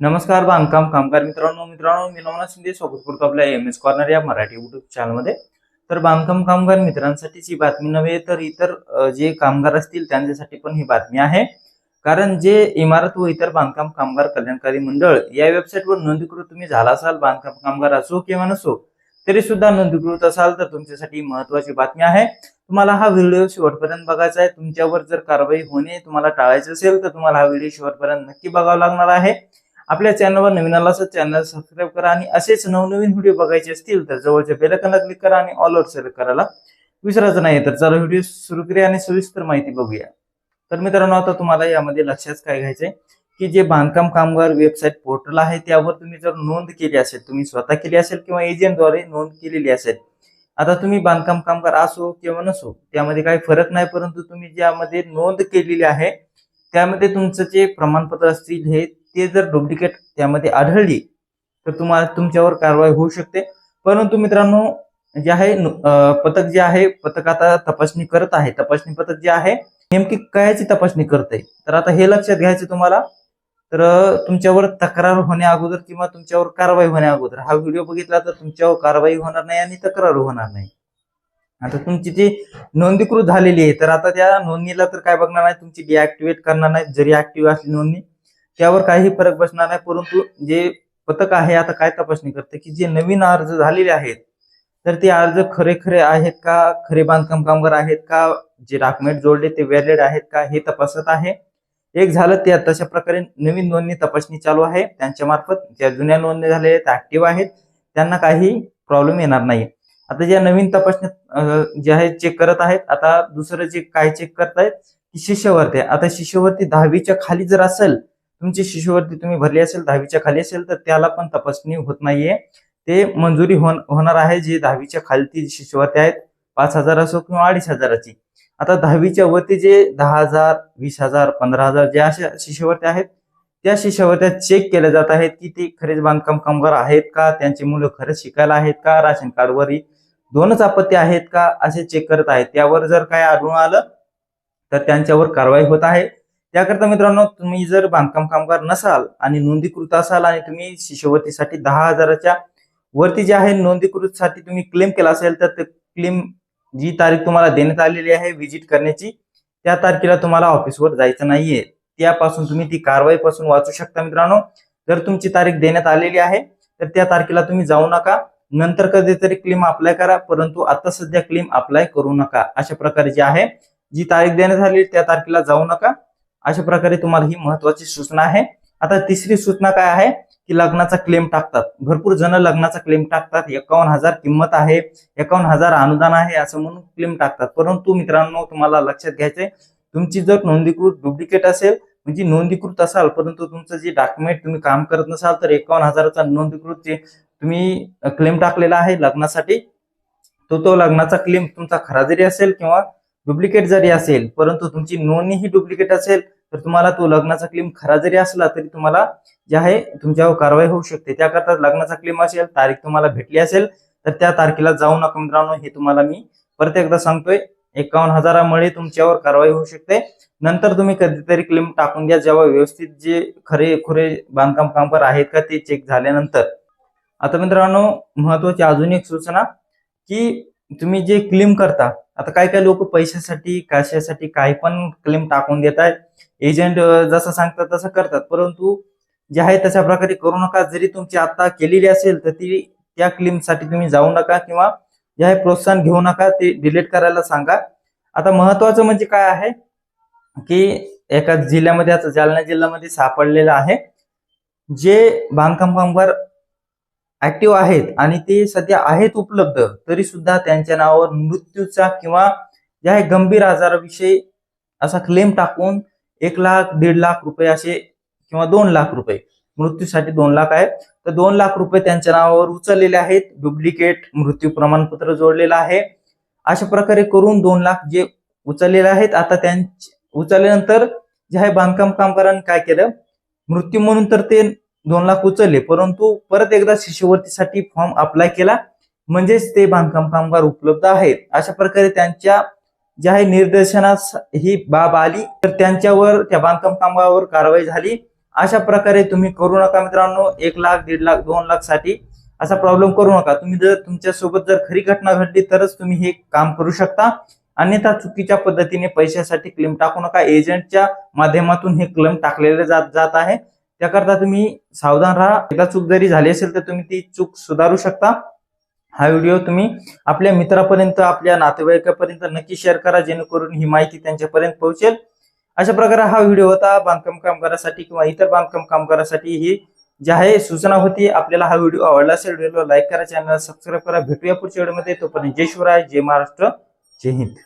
नमस्कार बांधकाम कामगार मित्रांनो मित्रांनो मी नवनाथ शिंदे स्वागत करतो आपल्या एम एस कॉर्नर या मराठी युट्यूब चॅनलमध्ये तर बांधकाम कामगार मित्रांसाठीची बातमी नव्हे तर इतर जे कामगार असतील त्यांच्यासाठी पण ही बातमी आहे. कारण जे इमारत व इतर बांधकाम कामगार कल्याणकारी मंडळ या वेबसाईटवर नोंदणीकृत तुम्ही झाला असाल बांधकाम कामगार असो किंवा नसो तरी सुद्धा नोंदणीकृत असाल तर तुमच्यासाठी महत्वाची बातमी आहे. तुम्हाला हा व्हिडिओ शेवटपर्यंत बघायचा आहे. तुमच्यावर जर कारवाई होणे तुम्हाला टाळायचं असेल तर तुम्हाला हा व्हिडिओ शेवटपर्यंत नक्की बघावा लागणार आहे. आपल्या चॅनलवर नवीन आला असं चॅनल सबस्क्राईब करा आणि असेच नवनवीन व्हिडिओ बघायचे असतील तर जवळच्या बेलकनला क्लिक करा आणि ऑल ओव्हर सिलेक्ट करायला विसरायचं नाही तर चला व्हिडिओ सुरू करूया आणि सविस्तर माहिती बघूया. तर मित्रांनो आता तुम्हाला यामध्ये लक्षात काय घ्यायचंय? की जे बांधकाम कामगार वेबसाईट पोर्टल आहे त्यावर तुम्ही जर नोंद केली असेल तुम्ही स्वतः केली असेल किंवा एजंटद्वारे नोंद केलेली असेल आता तुम्ही बांधकाम कामगार असो किंवा नसो त्यामध्ये काही फरक नाही परंतु तुम्ही ज्यामध्ये नोंद केलेली आहे त्यामध्ये तुमचं जे प्रमाणपत्र असतील हे ते जर डुप्लिकेट त्यामध्ये आढळली तर तुम्हाला तुमच्यावर कारवाई होऊ शकते. परंतु मित्रांनो जे आहे पथक जे आहे पथक आता तपासणी करत आहे. तपासणी पथक जे आहे नेमकी कायची तपासणी करते तर आता हे लक्षात घ्यायचं तुम्हाला. तर तुमच्यावर तक्रार होण्या अगोदर किंवा तुमच्यावर कारवाई होण्या अगोदर. हा व्हिडिओ बघितला तर तुमच्यावर कारवाई होणार नाही आणि तक्रार होणार नाही. आता तुमची जी नोंदीकृत झालेली आहे तर आता त्या नोंदणीला तर काय बघणार नाही तुमची डिॲक्टिवेट करणार नाही. जरी ऍक्टिव्ह असली नोंदणी त्यावर काही फरक बसणार नाही. परंतु जे पथक आहे आता काय तपासणी करते की जे नवीन अर्ज झालेले आहेत तर ते अर्ज खरे खरे आहेत का खरे बांधकाम कामगार आहेत का जे डॉक्युमेंट जोडले ते व्हॅलिड आहेत का हे तपासत आहे. एक झालं ते तशा प्रकारे नवीन नोंदणी तपासणी चालू आहे. त्यांच्या मार्फत ज्या जुन्या नोंदणी झालेल्या आहेत ऍक्टिव्ह आहेत त्यांना काही प्रॉब्लेम येणार नाही. आता ज्या नवीन तपासणी जे आहे चेक करत आहेत आता दुसरं जे काय चेक करतायत की शिष्यवृत्ती आता शिष्यवृत्ती दहावीच्या खाली जर असेल तुमची शिष्यवृत्ती तुम्ही भरली असेल दहावीच्या खाली असेल तर त्याला पण तपासणी होत नाहीये. ते मंजुरी होण- होणार आहे जे दहावीच्या खालती शिष्यवृत्ती आहेत पाच हजार असो किंवा अडीच हजाराची. आता दहावीच्या वरती जे दहा हजार वीस हजार पंधरा हजार ज्या अशा शिष्यवृत्त्या आहेत त्या शिष्यवृत्त्या चेक केल्या जात आहेत की ते खरेच बांधकाम कामगार आहेत का त्यांची मुलं खरंच शिकायला आहेत का राशन कार्डवरही दोनच आपत्ती आहेत का असे चेक करत आहेत. त्यावर जर काय आढळून आलं तर त्यांच्यावर कारवाई होत आहे. त्याकरता मित्रांनो तुम्ही जर बांधकाम कामगार नसाल आणि नोंदीकृत असाल आणि तुम्ही शिष्यवृत्तीसाठी दहा हजाराच्या वरती जे आहे नोंदीकृतसाठी तुम्ही क्लेम केला असेल तर ते क्लेम जी तारीख तुम्हाला देण्यात आलेली आहे व्हिजिट करण्याची त्या तारखेला तुम्हाला ऑफिसवर जायचं नाहीये. त्यापासून तुम्ही ती कारवाई पासून वाचू शकता मित्रांनो. जर तुमची तारीख देण्यात आलेली आहे तर त्या तारखेला तुम्ही जाऊ नका. नंतर कधीतरी क्लेम अप्लाय करा परंतु आता सध्या क्लेम अप्लाय करू नका. अशा प्रकारे जे आहे जी तारीख देण्यात आली त्या तारखेला जाऊ नका. अशा प्रकारे तुम्हाला ही महत्वाची सूचना आहे. आता तिसरी सूचना काय आहे? की लग्नाचा क्लेम टाकतात. भरपूर जण लग्नाचा क्लेम टाकतात. एकावन्न हजार किंमत आहे. एकावन्न हजार अनुदान आहे असं म्हणून क्लेम टाकतात. परंतु मित्रांनो तुम्हाला लक्षात घ्यायचंय तुमची जर नोंदीकृत डुप्लिकेट असेल म्हणजे नोंदीकृत असाल परंतु तुमचं जे डॉक्युमेंट तुम्ही काम करत नसाल तर एकावन्न हजाराचा नोंदीकृत जे तुम्ही क्लेम टाकलेला आहे लग्नासाठी तो तो लग्नाचा क्लेम तुमचा खरा जरी असेल किंवा डुप्लिकेट जरी असेल परंतु तुमची नोंदणी ही डुप्लिकेट असेल तर तुम्हाला तो लग्नाचा क्लेम खरा जरी असला तरी तुम्हाला जे आहे तुमच्यावर कारवाई होऊ शकते. त्याकरता लग्नाचा क्लेम असेल तारीख तुम्हाला भेटली असेल तर त्या तारखेला जाऊ नका मित्रांनो हे तुम्हाला मी परत एकदा सांगतोय. एकावन्न हजारामुळे तुमच्यावर कारवाई होऊ शकते. नंतर तुम्ही कधीतरी क्लेम टाकून द्या जेव्हा व्यवस्थित जे खरे खुरे बांधकाम कामगार आहेत का ते चेक झाल्यानंतर. आता मित्रांनो महत्वाची अजून एक सूचना की तुम्ही जे क्लेम करता आता काय काय लोक पैशासाठी कशासाठी काही पण क्लेम टाकून देत आहेत एजंट जसं सांगतात तसं करतात. परंतु जे आहे तशा प्रकारे करू नका. जरी तुमची आता केलेली असेल तर ती त्या क्लेमसाठी तुम्ही जाऊ नका किंवा जे आहे प्रोत्साहन घेऊ नका ते डिलीट करायला सांगा. आता महत्वाचं म्हणजे काय आहे की एका जिल्ह्यामध्ये आता जालना जिल्ह्यामध्ये सापडलेलं आहे. जे बांधकाम कामगार ऍक्टिव्ह आहेत आणि ते सध्या आहेत उपलब्ध तरी सुद्धा त्यांच्या नावावर मृत्यूचा किंवा जे आहे गंभीर आजाराविषयी असा क्लेम टाकून एक लाख दीड लाख रुपये असे किंवा दोन लाख रुपये. मृत्यूसाठी दोन लाख आहेत तर दोन लाख रुपये त्यांच्या नावावर उचललेले आहेत. डुप्लिकेट मृत्यू प्रमाणपत्र जोडलेलं आहे. अशा प्रकारे करून दोन लाख जे उचललेले आहेत आता त्यां उचलल्यानंतर जे आहे बांधकाम कामगारांनी काय केलं? मृत्यू म्हणून तर ते दोन लाख उचलले परंतु परत एकदा शिष्यवृत्तीसाठी फॉर्म अप्लाय केला. म्हणजेच ते बांधकाम कामगार उपलब्ध आहेत. अशा प्रकारे त्यांच्या जे आहे निर्देशनास ही बाब आली तर त्यांच्यावर त्या बांधकाम कामावर कारवाई झाली. अशा प्रकारे तुम्ही करू नका मित्रांनो एक लाख दीड लाख दोन लाखसाठी असा प्रॉब्लेम करू नका. तुम्ही जर तुमच्यासोबत जर खरी घटना घडली तरच तुम्ही हे काम करू शकता. अन्यथा चुकीच्या पद्धतीने पैशासाठी क्लेम टाकू नका. एजंटच्या माध्यमातून हे क्लेम टाकलेले जात जात आहे. त्याकरता तुम्ही सावधान राहा. एकदा चूक जरी झाली असेल तर तुम्ही ती चूक सुधारू शकता. हा व्हिडिओ तुम्ही आपल्या मित्रापर्यंत आपल्या नातेवाईकापर्यंत नक्की शेअर करा जेणेकरून ही माहिती त्यांच्यापर्यंत पोहोचेल. अशा प्रकारे हा व्हिडिओ होता बांधकाम कामगारासाठी किंवा इतर बांधकाम कामगारासाठी ही जी आहे सूचना होती. आपल्याला हा व्हिडिओ आवडला असेल व्हिडिओला लाईक करा चॅनलला सबस्क्राईब करा. भेटूया पुढच्या व्हिडिओमध्ये तोपर्यंत जय शिवराय जय महाराष्ट्र जय हिंद.